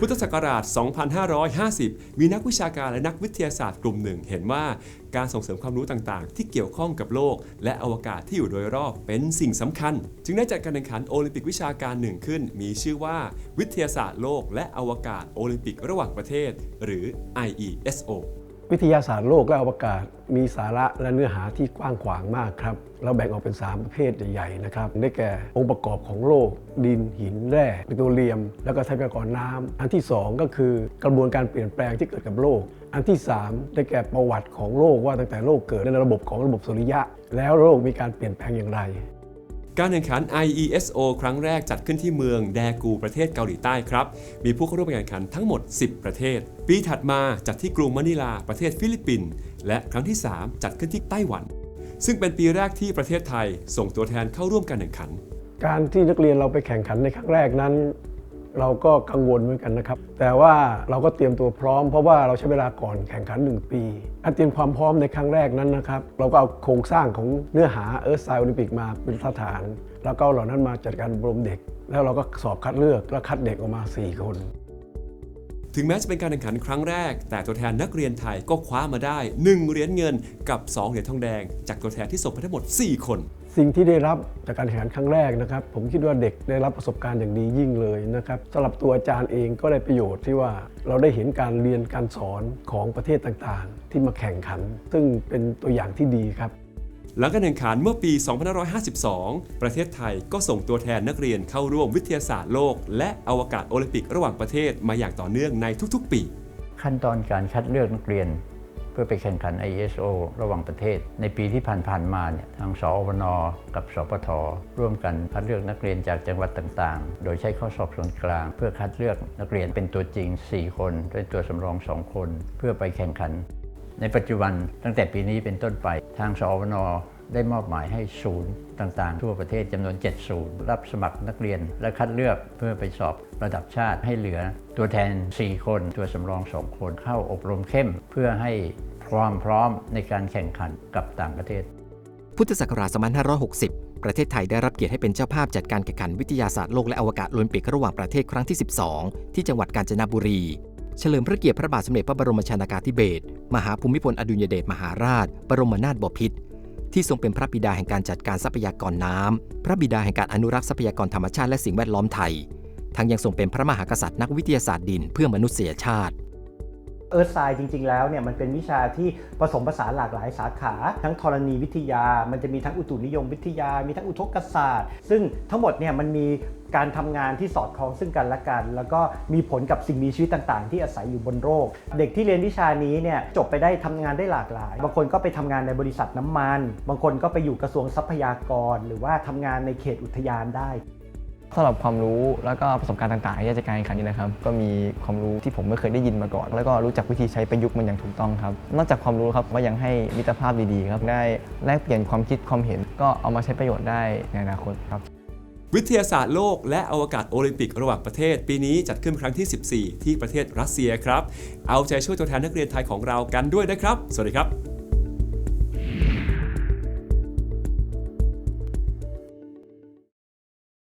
พุทธศักราช 2550 มีนักวิชาการและนักวิทยาศาสตร์กลุ่มหนึ่ง เห็นว่าการส่งเสริมความรู้ต่างๆ ที่เกี่ยวข้องกับโลก และอวกาศที่อยู่โดยรอบเป็นสิ่งสำคัญ จึงได้จัดการแข่งขันโอลิมปิกวิชาการหนึ่งขึ้น มีชื่อว่าวิทยาศาสตร์โลก และอวกาศโอลิมปิกระหว่างประเทศ หรือ IESO วิทยาศาสตร์โลกและอวกาศ มีสาระและเนื้อหาที่กว้างขวางมากครับเราแบ่งออกเป็น 3 ประเภทใหญ่ๆนะครับได้แก่องค์ประกอบของโลก ดินหินแร่ปิโตรเลียม แล้วก็ทรัพยากรน้ำอันที่ 2 ก็คือกระบวนการเปลี่ยนแปลงที่เกิดกับโลก อันที่ 3 ได้แก่ประวัติของโลกว่าตั้งแต่โลกเกิดในระบบของระบบสุริยะ แล้วโลกมีการเปลี่ยนแปลงอย่างไร การแข่งขัน IESO ครั้งแรกจัดขึ้นที่เมืองแดกูประเทศเกาหลีใต้ครับ มีผู้เข้าร่วมการแข่งขันทั้งหมด 10 ประเทศ ปีถัดมาจัดที่กรุงมะนิลาประเทศฟิลิปปินส์และครั้งที่ 3 จัดขึ้นที่ไต้หวัน ซึ่งเป็นปีแรกที่ประเทศไทยส่งตัวแทนเข้าร่วมการแข่งขัน การที่นักเรียนเราไปแข่งขันในครั้งแรกนั้น เราก็กังวลเหมือนกันนะครับ แต่ว่าเราก็เตรียมตัวพร้อมเพราะว่าเราใช้เวลาก่อนแข่งขัน 1 ปีการเตรียมความพร้อมในครั้งแรกนั้นนะครับ เราก็เอาโครงสร้างของเนื้อหาเอิร์ธไซโอลิมปิกมาเป็นฐาน แล้วก็เอาเหล่านั้นมาจัดการอบรมเด็ก แล้วเราก็สอบคัดเลือกแล้วคัดเด็กออกมา 4 คน ถึงแม้จะเป็นการแข่งขันครั้งแรก แต่ตัวแทนนักเรียนไทยก็คว้ามาได้ 1 เหรียญเงินกับ 2 เหรียญทองแดง จากตัวแทนที่ส่งไปทั้งหมด 4 คน สิ่งที่ได้รับจากการแข่งขันครั้งแรกนะครับ ผมคิดว่าเด็กได้รับประสบการณ์อย่างดียิ่งเลยนะครับสำหรับตัวอาจารย์เองก็ได้ประโยชน์ที่ว่าเราได้เห็นการเรียนการสอนของประเทศต่างๆ ที่มาแข่งขัน ซึ่งเป็นตัวอย่างที่ดีครับ หลังการแข่งขันเมื่อปี 2552 ประเทศไทยก็ส่งตัวแทนนักเรียนเข้าร่วมวิทยาศาสตร์โลก และอวกาศโอลิมปิกระหว่างประเทศมาอย่างต่อเนื่องในทุกๆ ปี ขั้นตอนการคัดเลือกนักเรียน เพื่อไปแข่งขัน ISO ระหว่างประเทศ ในปีที่ผ่านๆมาเนี่ยทางสอวนกับสปทร่วมกันคัดเลือกนักเรียนจากจังหวัดต่างๆ โดยใช้ข้อสอบส่วนกลาง เพื่อคัดเลือกนักเรียนเป็นตัวจริง 4 คน ด้วยตัวสำรอง 2 คน เพื่อไปแข่งขัน ในปัจจุบันตั้งแต่ปีนี้เป็นต้นไป ทางสอวนได้มอบหมายให้ศูนย์ต่างๆ ทั่วประเทศจำนวน 7 ศูนย์ รับสมัครนักเรียน และคัดเลือกเพื่อไปสอบระดับชาติให้เหลือ ตัวแทน 4 คน ตัวสำรอง 2 คนเข้าอบรมเข้ม เพื่อให้ความพร้อมในการแข่งขันกับต่างประเทศ พุทธศักราช 2560 ประเทศไทยได้รับเกียรติให้เป็นเจ้าภาพจัดการแข่งขันวิทยาศาสตร์โลกและอวกาศโอลิมปิกระหว่างประเทศครั้งที่ 12 ที่จังหวัดกาญจนบุรี เฉลิมพระเกียรติพระบาทสมเด็จพระบรมชนากาธิเบศรมหาภูมิพลอดุลยเดชมหาราช บรมนาถบพิตรที่ทรงเป็นพระบิดาแห่งการจัดการทรัพยากรน้ำพระบิดาแห่งการอนุรักษ์ทรัพยากรธรรมชาติและสิ่งแวดล้อมไทย ทั้งยังทรงเป็นพระมหากษัตริย์นักวิทยาศาสตร์ดินเพื่อมนุษยชาติ เอิร์ธไซจริง ๆ แล้วเนี่ยมันเป็นวิชาที่ผสมผสานหลากหลายสาขา ทั้งธรณีวิทยา มันจะมีทั้งอุตุนิยมวิทยา มีทั้งอุทกศาสตร์ ซึ่งทั้งหมดเนี่ยมันมีการทำงานที่สอดคล้องซึ่งกันและกัน แล้วก็มีผลกับสิ่งมีชีวิตต่างๆ ที่อาศัยอยู่บนโลกเด็กที่เรียนวิชานี้เนี่ยจบไปได้ทำงานได้หลากหลาย บางคนก็ไปทำงานในบริษัทน้ำมัน บางคนก็ไปอยู่กระทรวงทรัพยากร หรือว่าทำงานในเขตอุทยานได้ สำหรับความรู้แล้วก็ประสบการณ์ต่างๆที่จะการแข่งขันนี้นะครับ ก็มีความรู้ที่ผมไม่เคยได้ยินมาก่อน แล้วก็รู้จักวิธีใช้ประยุกต์มันอย่างถูกต้องครับ นอกจากความรู้ครับก็ยังให้มิตรภาพดีๆครับได้แลกเปลี่ยนความคิดความเห็น ก็เอามาใช้ประโยชน์ได้ในอนาคตครับวิทยาศาสตร์โลกและอวกาศโอลิมปิกระหว่างประเทศ ปีนี้จัดขึ้นครั้งที่ 14 ที่ประเทศรัสเซียครับ เอาใจช่วยตัวแทนนักเรียนไทยของเรากันด้วยนะครับ สวัสดีครับ